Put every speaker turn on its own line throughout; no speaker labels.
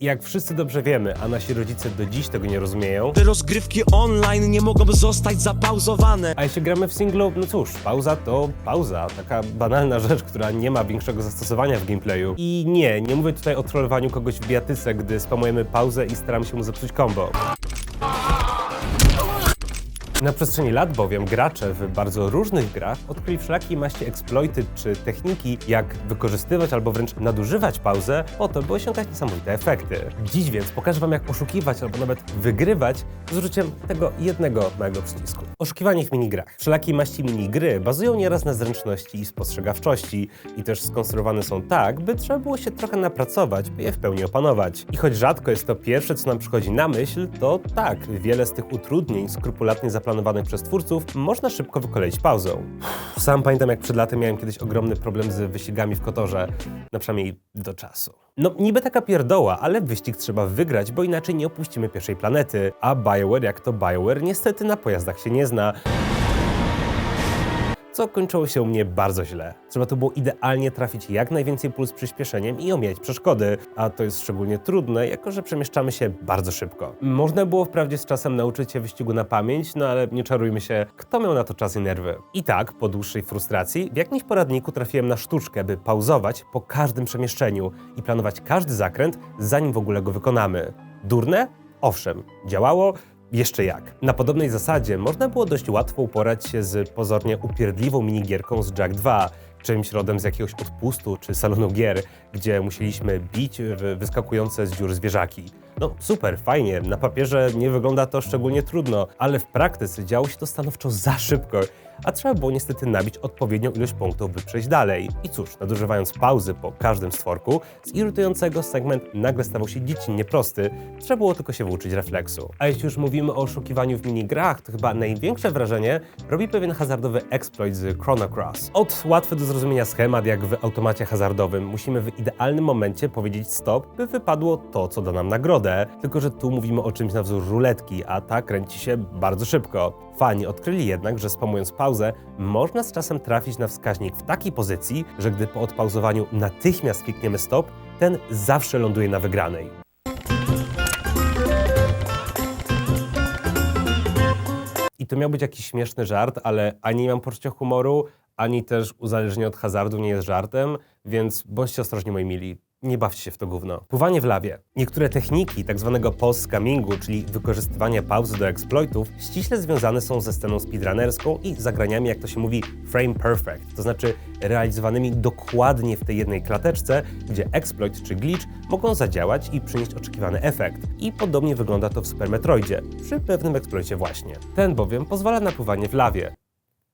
Jak wszyscy dobrze wiemy, a nasi rodzice do dziś tego nie rozumieją,
Te rozgrywki online nie mogą zostać zapauzowane.
a jeśli gramy w singlu, no cóż, pauza to pauza. Taka banalna rzecz, która nie ma większego zastosowania w gameplayu. I nie, nie mówię tutaj o trollowaniu kogoś w biatyce, gdy spamujemy pauzę i staramy się mu zepsuć combo. Na przestrzeni lat bowiem gracze w bardzo różnych grach odkryli wszelakiej maści eksploity czy techniki, jak wykorzystywać albo wręcz nadużywać pauzę po to, by osiągać niesamowite efekty. Dziś więc pokażę wam jak oszukiwać albo nawet wygrywać z użyciem tego jednego małego przycisku. Oszukiwanie w minigrach. Wszelakiej maści minigry bazują nieraz na zręczności i spostrzegawczości i też skonstruowane są tak, by trzeba było się trochę napracować, by je w pełni opanować. I choć rzadko jest to pierwsze, co nam przychodzi na myśl, to tak, wiele z tych utrudnień skrupulatnie zaplanowanych przez twórców można szybko wykoleić pauzą. Sam pamiętam, jak przed latem miałem kiedyś ogromny problem z wyścigami w Kotorze, na przynajmniej do czasu. No, niby taka pierdoła, ale wyścig trzeba wygrać, bo inaczej nie opuścimy pierwszej planety, a BioWare jak to BioWare niestety na pojazdach się nie zna co kończyło się u mnie bardzo źle. Trzeba tu było idealnie trafić jak najwięcej pól z przyspieszeniem i omijać przeszkody, a to jest szczególnie trudne, jako że przemieszczamy się bardzo szybko. Można było wprawdzie z czasem nauczyć się wyścigu na pamięć, no ale nie czarujmy się, kto miał na to czas i nerwy. I tak, po dłuższej frustracji, w jakimś poradniku trafiłem na sztuczkę, by pauzować po każdym przemieszczeniu i planować każdy zakręt, zanim w ogóle go wykonamy. Durne? Owszem, działało, jeszcze jak. Na podobnej zasadzie można było dość łatwo uporać się z pozornie upierdliwą minigierką z Jack 2, czymś rodem z jakiegoś odpustu czy salonu gier, gdzie musieliśmy bić wyskakujące z dziur zwierzaki. No super, fajnie, na papierze nie wygląda to szczególnie trudno, ale w praktyce działo się to stanowczo za szybko, a trzeba było niestety nabić odpowiednią ilość punktów, by przejść dalej. I cóż, nadużywając pauzy po każdym stworku, z irytującego segment nagle stawał się dziecinnie prosty, trzeba było tylko się wyuczyć refleksu. A jeśli już mówimy o oszukiwaniu w minigrach, to chyba największe wrażenie robi pewien hazardowy exploit z Chrono Cross. Od łatwy do zrozumienia schemat, jak w automacie hazardowym, musimy w idealnym momencie powiedzieć stop, by wypadło to, co da nam nagrodę. Tylko, że tu mówimy o czymś na wzór ruletki, a ta kręci się bardzo szybko. Fani odkryli jednak, że spamując pauzę, można z czasem trafić na wskaźnik w takiej pozycji, że gdy po odpauzowaniu natychmiast klikniemy stop, ten zawsze ląduje na wygranej. I to miał być jakiś śmieszny żart, ale ani nie mam poczucia humoru, ani też uzależnienie od hazardu nie jest żartem, więc bądźcie ostrożni moi mili. Nie bawcie się w to gówno. Pływanie w lawie. Niektóre techniki tak zwanego post-scamingu, czyli wykorzystywania pauzy do exploitów, ściśle związane są ze sceną speedrunnerską i zagraniami, jak to się mówi, frame perfect, to znaczy realizowanymi dokładnie w tej jednej klateczce, gdzie exploit czy glitch mogą zadziałać i przynieść oczekiwany efekt. I podobnie wygląda to w Super Metroidzie, przy pewnym exploicie właśnie. Ten bowiem pozwala na pływanie w lawie.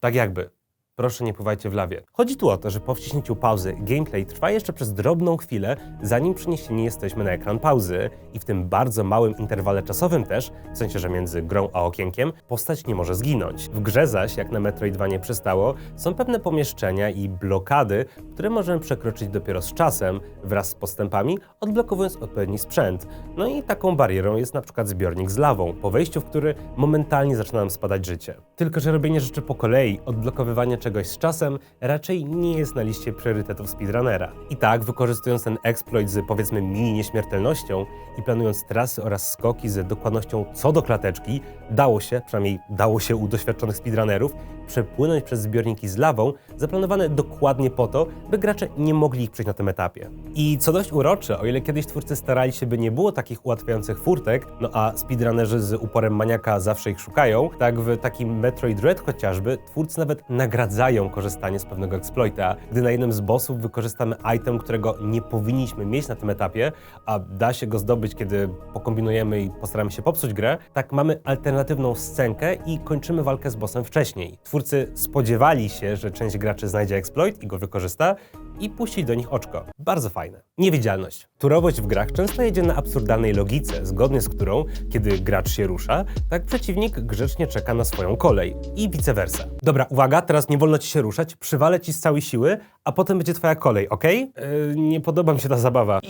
Tak jakby. Proszę nie pływajcie w lawie. Chodzi tu o to, że po wciśnięciu pauzy gameplay trwa jeszcze przez drobną chwilę, zanim przeniesieni jesteśmy na ekran pauzy i w tym bardzo małym interwale czasowym też, w sensie, że między grą a okienkiem, postać nie może zginąć. W grze zaś, jak na Metroidvanie przystało, są pewne pomieszczenia i blokady, które możemy przekroczyć dopiero z czasem, wraz z postępami, odblokowując odpowiedni sprzęt. No i taką barierą jest na przykład zbiornik z lawą, po wejściu w który momentalnie zaczyna nam spadać życie. Tylko, że robienie rzeczy po kolei, odblokowywanie czegoś z czasem raczej nie jest na liście priorytetów speedrunnera. I tak, wykorzystując ten exploit z powiedzmy mini nieśmiertelnością i planując trasy oraz skoki z dokładnością co do klateczki, dało się, przynajmniej dało się u doświadczonych speedrunnerów, przepłynąć przez zbiorniki z lawą, zaplanowane dokładnie po to, by gracze nie mogli ich przejść na tym etapie. I co dość urocze, o ile kiedyś twórcy starali się, by nie było takich ułatwiających furtek, no a speedrunnerzy z uporem maniaka zawsze ich szukają, tak w takim Metroid Dread chociażby twórcy nawet nagradzają korzystanie z pewnego exploita. Gdy na jednym z bossów wykorzystamy item, którego nie powinniśmy mieć na tym etapie, a da się go zdobyć, kiedy pokombinujemy i postaramy się popsuć grę, tak mamy alternatywną scenkę i kończymy walkę z bossem wcześniej. Twórcy spodziewali się, że część graczy znajdzie exploit i go wykorzysta i puścić do nich oczko. Bardzo fajne. Niewidzialność. Turowość w grach często jedzie na absurdalnej logice, zgodnie z którą, kiedy gracz się rusza, tak przeciwnik grzecznie czeka na swoją kolej i vice versa. Dobra, uwaga, teraz nie wolno ci się ruszać, przywalę ci z całej siły, a potem będzie twoja kolej, ok? Yy, nie podoba mi się ta zabawa.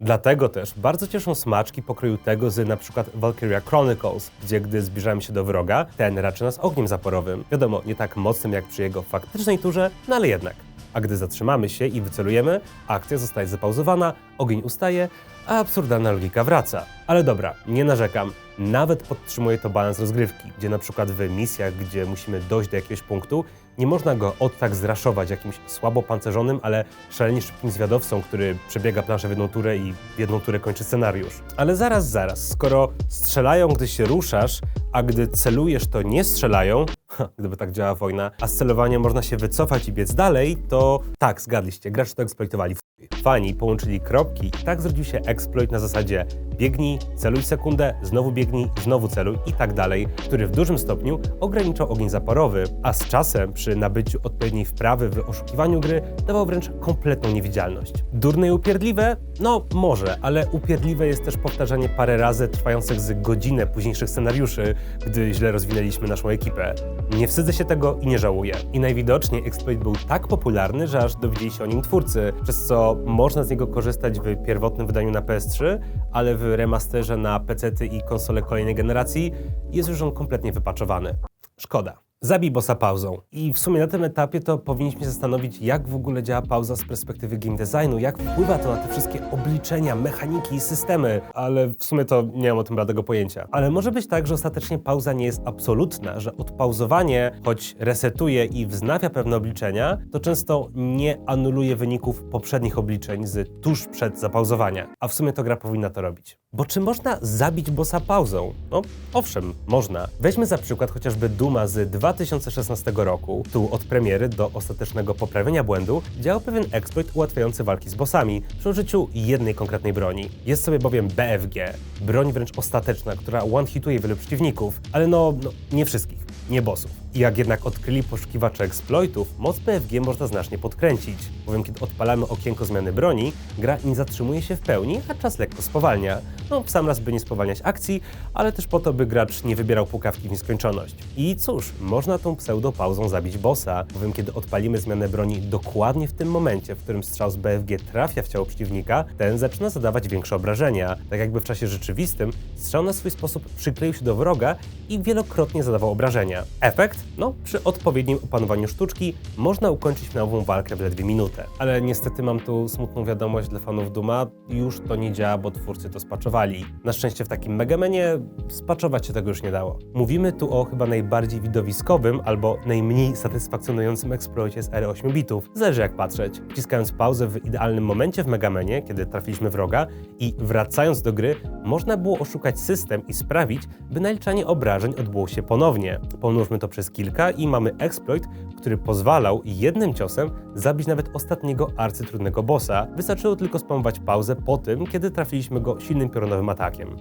Dlatego też bardzo cieszą smaczki pokroju tego z na przykład Valkyria Chronicles, gdzie gdy zbliżamy się do wroga, ten raczy nas ogniem zaporowym. Wiadomo, nie tak mocnym jak przy jego faktycznej turze, no ale jednak. A gdy zatrzymamy się i wycelujemy, akcja zostaje zapauzowana, ogień ustaje, a absurdalna logika wraca. Ale dobra, nie narzekam. Nawet podtrzymuje to balans rozgrywki, gdzie na przykład w misjach, gdzie musimy dojść do jakiegoś punktu, nie można go od tak zraszować jakimś słabo pancerzonym, ale szalenie szybkim zwiadowcą, który przebiega planszę w jedną turę i w jedną turę kończy scenariusz. Ale zaraz, zaraz, skoro strzelają, gdy się ruszasz, a gdy celujesz, to nie strzelają, gdyby tak działa wojna, a z celowania można się wycofać i biec dalej, to tak, zgadliście, gracze to eksploitowali. Fani połączyli kropki i tak zrodził się exploit na zasadzie biegnij, celuj sekundę, znowu biegnij, znowu celuj i tak dalej, który w dużym stopniu ograniczał ogień zaporowy, a z czasem przy nabyciu odpowiedniej wprawy w oszukiwaniu gry dawał wręcz kompletną niewidzialność. Durne i upierdliwe? No może, ale upierdliwe jest też powtarzanie parę razy trwających z godzinę późniejszych scenariuszy, gdy źle rozwinęliśmy naszą ekipę. Nie wstydzę się tego i nie żałuję. I najwidoczniej exploit był tak popularny, że aż dowiedzieli się o nim twórcy, przez co można z niego korzystać w pierwotnym wydaniu na PS3, ale w remasterze na PC i konsole kolejnej generacji jest już on kompletnie wypaczowany. Szkoda. Zabij bossa pauzą. I w sumie na tym etapie to powinniśmy się zastanowić, jak w ogóle działa pauza z perspektywy game designu, jak wpływa to na te wszystkie obliczenia, mechaniki i systemy, ale w sumie to nie mam o tym bladego pojęcia. Ale może być tak, że ostatecznie pauza nie jest absolutna, że odpauzowanie, choć resetuje i wznawia pewne obliczenia, to często nie anuluje wyników poprzednich obliczeń z tuż przed zapauzowania. A w sumie to gra powinna to robić. Bo czy można zabić bossa pauzą? No, owszem, można. Weźmy za przykład chociażby Duma z 2016 roku. Tu od premiery do ostatecznego poprawienia błędu działał pewien exploit ułatwiający walki z bossami przy użyciu jednej konkretnej broni. Jest sobie bowiem BFG, broń wręcz ostateczna, która one-hituje wielu przeciwników, ale no, no nie wszystkich nie bossów. Jak jednak odkryli poszukiwacze exploitów, moc BFG można znacznie podkręcić, bowiem kiedy odpalamy okienko zmiany broni, gra nie zatrzymuje się w pełni, a czas lekko spowalnia. No, w sam raz by nie spowalniać akcji, ale też po to, by gracz nie wybierał pukawki w nieskończoność. I cóż, można tą pseudopauzą zabić bossa, bowiem kiedy odpalimy zmianę broni dokładnie w tym momencie, w którym strzał z BFG trafia w ciało przeciwnika, ten zaczyna zadawać większe obrażenia, tak jakby w czasie rzeczywistym strzał na swój sposób przykleił się do wroga i wielokrotnie zadawał obrażenia. Efekt? No, przy odpowiednim opanowaniu sztuczki można ukończyć finałową walkę w ledwie minutę. Ale niestety mam tu smutną wiadomość dla fanów Duma, już to nie działa, bo twórcy to spaczowali. Na szczęście w takim Megamenie spaczować się tego już nie dało. Mówimy tu o chyba najbardziej widowiskowym albo najmniej satysfakcjonującym exploicie z ery 8 bitów. Zależy jak patrzeć. Wciskając pauzę w idealnym momencie w Megamenie, kiedy trafiliśmy wroga i wracając do gry, można było oszukać system i sprawić, by naliczanie obrażeń odbyło się ponownie. Pomnóżmy to przez kilka i mamy exploit, który pozwalał jednym ciosem zabić nawet ostatniego arcytrudnego bossa. Wystarczyło tylko spamować pauzę po tym, kiedy trafiliśmy go silnym piorunowym atakiem.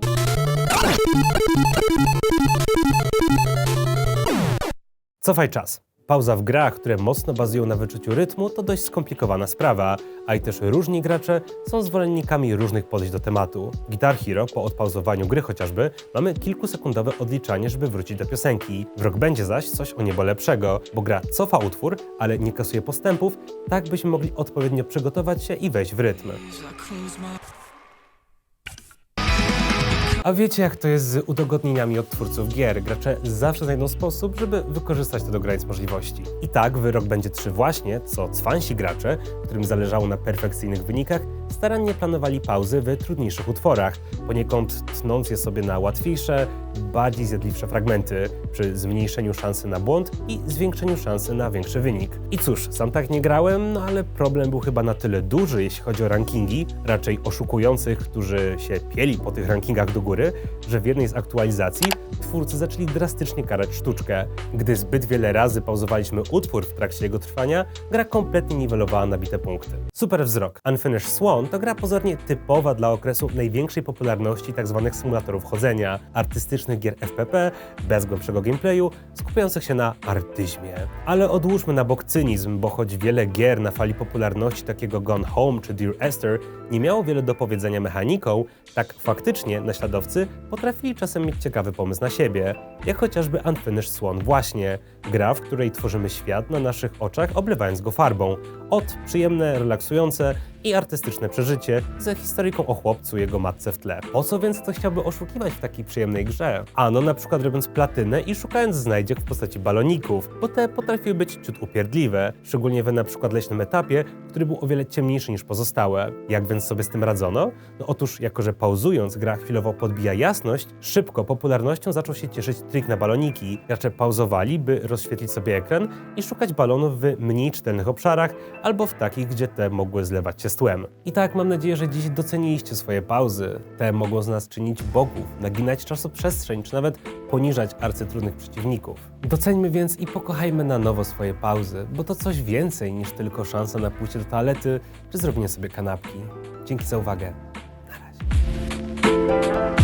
Cofaj czas. Pauza w grach, które mocno bazują na wyczuciu rytmu, to dość skomplikowana sprawa, a i też różni gracze są zwolennikami różnych podejść do tematu. Guitar Hero, po odpauzowaniu gry chociażby, mamy kilkusekundowe odliczanie, żeby wrócić do piosenki. W Rock będzie zaś coś o niebo lepszego, bo gra cofa utwór, ale nie kasuje postępów, tak byśmy mogli odpowiednio przygotować się i wejść w rytm. A wiecie jak to jest z udogodnieniami od twórców gier? Gracze zawsze znajdą sposób, żeby wykorzystać to do granic możliwości. I tak wyrok będzie 3 właśnie, co cwansi gracze, którym zależało na perfekcyjnych wynikach, starannie planowali pauzy w trudniejszych utworach, poniekąd tnąc je sobie na łatwiejsze, bardziej zjadliwsze fragmenty, przy zmniejszeniu szansy na błąd i zwiększeniu szansy na większy wynik. I cóż, sam tak nie grałem, no ale problem był chyba na tyle duży, jeśli chodzi o rankingi, raczej oszukujących, którzy się pieli po tych rankingach do góry, że w jednej z aktualizacji twórcy zaczęli drastycznie karać sztuczkę. Gdy zbyt wiele razy pauzowaliśmy utwór w trakcie jego trwania, gra kompletnie niwelowała nabite punkty. Super wzrok. Unfinished Swan to gra pozornie typowa dla okresu największej popularności tzw. symulatorów chodzenia, artystycznych gier FPP, bez głębszego gameplayu, skupiających się na artyzmie. Ale odłóżmy na bok cynizm, bo choć wiele gier na fali popularności takiego Gone Home czy Dear Esther nie miało wiele do powiedzenia mechaniką, tak faktycznie naśladowcy potrafili czasem mieć ciekawy pomysł na siebie, jak chociażby Unfinished Swan właśnie, gra, w której tworzymy świat na naszych oczach, oblewając go farbą. Od przyjemne, relaksujące, i artystyczne przeżycie ze historyjką o chłopcu jego matce w tle. Po co więc ktoś chciałby oszukiwać w takiej przyjemnej grze? Ano na przykład robiąc platynę i szukając znajdziek w postaci baloników, bo te potrafiły być ciut upierdliwe, szczególnie w na przykład leśnym etapie, który był o wiele ciemniejszy niż pozostałe. Jak więc sobie z tym radzono? No otóż, jako że pauzując gra chwilowo podbija jasność, szybko popularnością zaczął się cieszyć trik na baloniki. Gracze pauzowali, by rozświetlić sobie ekran i szukać balonów w mniej czytelnych obszarach albo w takich, gdzie te mogły zlewać się z tłem. I tak mam nadzieję, że dziś doceniliście swoje pauzy. Te mogą z nas czynić bogów, naginać czasoprzestrzeń, czy nawet poniżać arcytrudnych przeciwników. Doceńmy więc i pokochajmy na nowo swoje pauzy, bo to coś więcej niż tylko szansa na pójście do toalety czy zrobienie sobie kanapki. Dzięki za uwagę. Na razie.